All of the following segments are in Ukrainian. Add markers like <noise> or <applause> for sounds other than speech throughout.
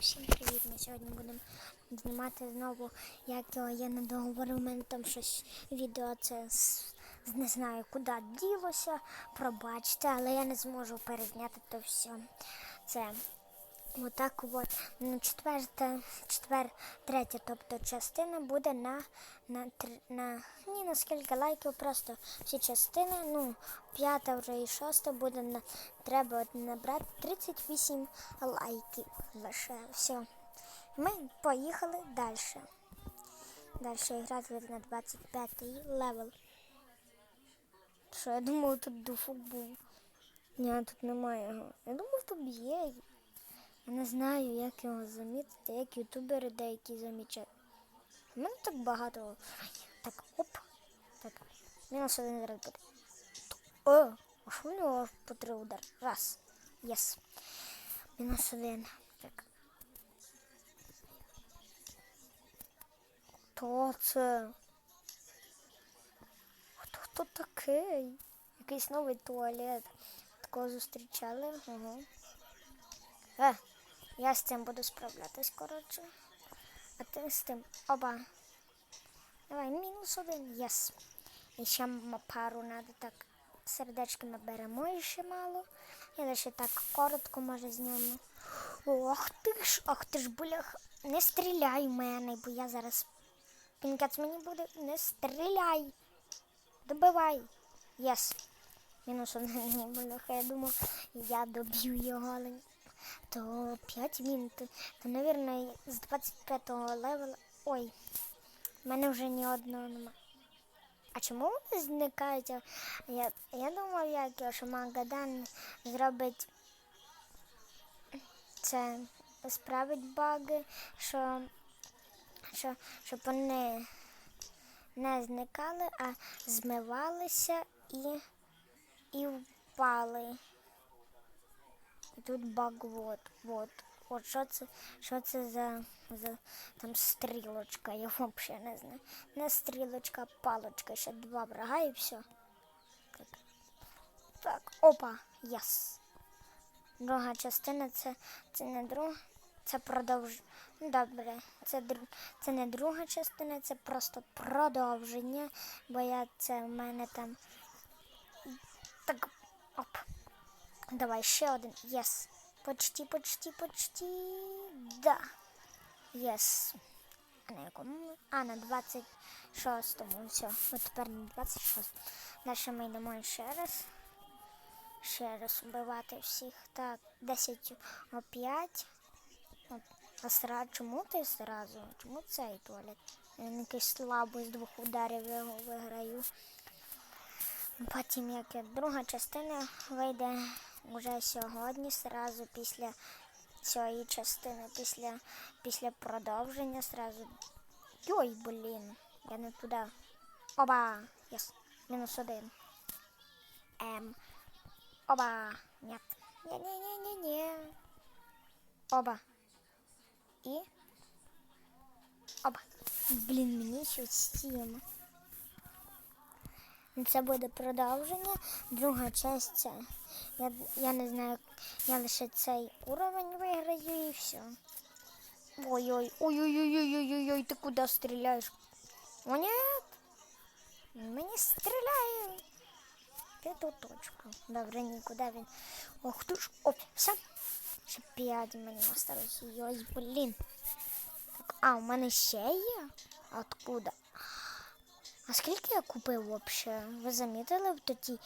Всім привіт! Ми сьогодні будемо знімати знову, як я не договорив, у мене там щось відео це не знаю куди ділося. Пробачте, але я не зможу перезняти то все. Це отак от. Ну, четверта, четвер, третя, тобто частина буде на, на, на ні на скільки лайків, просто всі частини. Ну, п'ята вже і шоста буде на треба набрати 38 лайків. Лише все. Ми поїхали далі. Далі грати на 25 левел. Що я думав, тут дуфу був. Ні, тут немає його. Я думав, тут є. Я не знаю, як його замітити, як ютубери деякі замічають. У мене так багато. Так, оп. Так. Мінус один зараз буде. О, а що в нього по три удар? Раз. Єс. Мінус один. Так. Хто це? Хто, хто такий? Якийсь новий туалет. Такого зустрічали. Ага. Е, я з цим буду справлятись, коротше. А ти з тим. Оба. Давай, мінус один. Єс. І ще пару надо так. Сердечки наберемо і ще мало. Я лише так коротко може зніму. Ох ти ж, ох ти ж, бляха. Не стріляй в мене, бо я зараз. Пінкець мені буде. Не стріляй. Добивай. Єс. Мінус один, <laughs> бляха. Я думав, я доб'ю його, але то 5 він, то, то, навірно, з 25-го левела. Ой, в мене вже ні одного нема. А чому вони зникають? Я, я думав, як що Магадан зробить це, справить баги, що, що, щоб вони не зникали, а змивалися і, і впали. І тут баг вот. От що це, що це за, за там стрілочка, я взагалі не знаю. Не стрілочка, а палочка, ще два врага і все. Так, так опа, єс. Друга частина це, це не друга, це продовж. Ну, Добре, це, дру... це не друга частина, це просто продовження, бо я це в мене там. Так, оп. Давай ще один. Єс. Почти, почти, почти. Да. Єс. А на якому? А, на 26-му. Все. От тепер на 26. Далі ми йдемо ще раз. Ще раз вбивати всіх. Так, 10 о 5. А сра... чому ти зразу? Чому цей туалет? Він якийсь слабий з двох ударів його виграю. Потім, як друга частина вийде вже сьогодні, сразу після цієї частини, після, після продовження, сразу. Йой, блін, я не туди. Оба! Єс, мінус один. Ем. Оба! Нет. Не-не-не-не-не. Оба. І. Оба. Блін, мені щось стіємо. Це буде продовження. Друга часть це. Я, я не знаю, я лише цей уровень виграю і все. Ой-ой, ой-ой-ой-ой-ой-ой, ти куди стріляєш? О, ні. Мені стріляє. Ти ту точку. Добре, нікуди він. Ох ти ж. Оп, все. Ще п'ять мені осталось. Йой, блін. Так, а, у мене ще є? Откуда? А скільки я купив вообще? Ви замітили в тоді,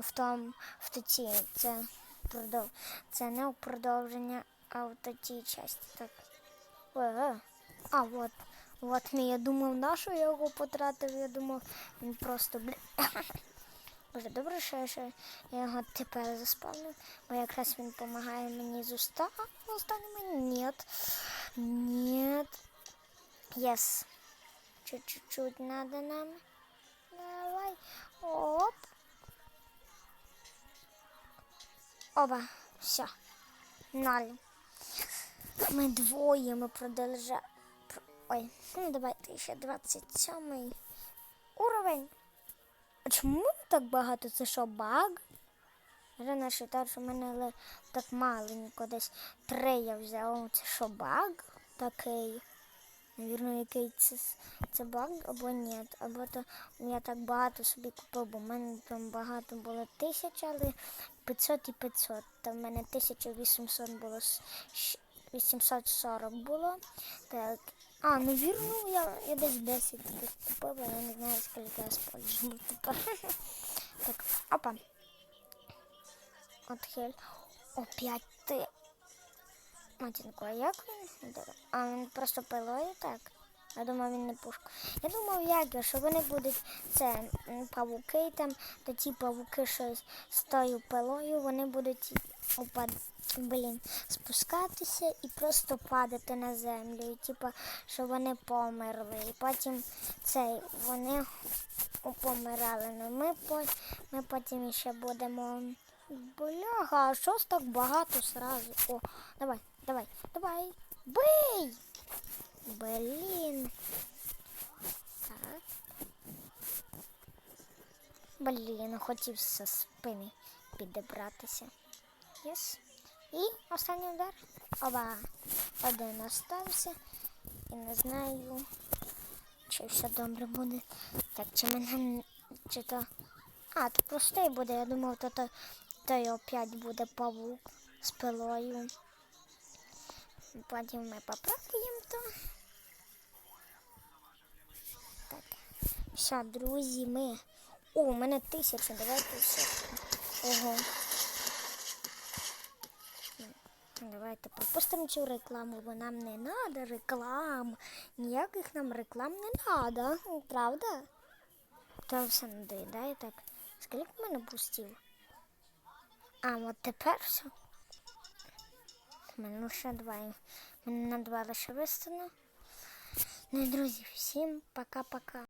в том, в тоді, це продов... це не продовження, а в тоді часті. Так. Е, А, от. От мій, я думав, на що я його потратив, я думав, він просто, бля. <coughs> Боже, добре, що я ще я його тепер заспавнив, бо якраз він допомагає мені з уста... останніми. Нет. Нет. Yes. Чуть-чуть надо нам. Давай. Оп. Оба. Все. Ноль. Ми двоє, ми продовжаємо. Ой, ну давайте ще 27 уровень. А чому так багато? Це що, баг? Вже не вважаю, що в мене так маленько, десь три я взяла. Це що, баг такий? Навірно, який це, це баг або ні. Або то я так багато собі купив, бо в мене там багато було тисяч, але 500 і 500. Та в мене 1800 було, с- 840 було. Так. А, ну вірно, я, я десь 10 таких купила, я не знаю, скільки я спользував тепер. <laughs> Так, опа. Отхиль. Опять ти. Матінко, а як він? А він просто пилою так? Я думав, він не пушка. Я думав, як я, що вони будуть це павуки там, то ті павуки, що з- тою пилою, вони будуть упад... Блін, спускатися і просто падати на землю. І типа, що вони померли. І потім цей вони помирали. Ну ми, по... ми потім ще будемо. Бляха, а що так багато сразу? О, давай, давай, давай. Бий! Блін. Так. Блін, хотів зі спини підібратися. Єс. І останній удар. Оба. Один остався. І не знаю, чи все добре буде. Так, чи мене чи то. А, то простий буде. Я думав, то, то, то опять буде павук з пилою. Потім ми попробуємо то. Все, друзі, ми. О, у мене тисяча, давайте все. Ого. Давайте пропустимо цю рекламу, бо нам не треба реклам. Ніяких нам реклам не треба, правда? Та все не доїдає так. Скільки в мене пустів? А, от тепер все. У мене лише два. Мене на два лише виставлено. Ну і друзі, всім пока-пока.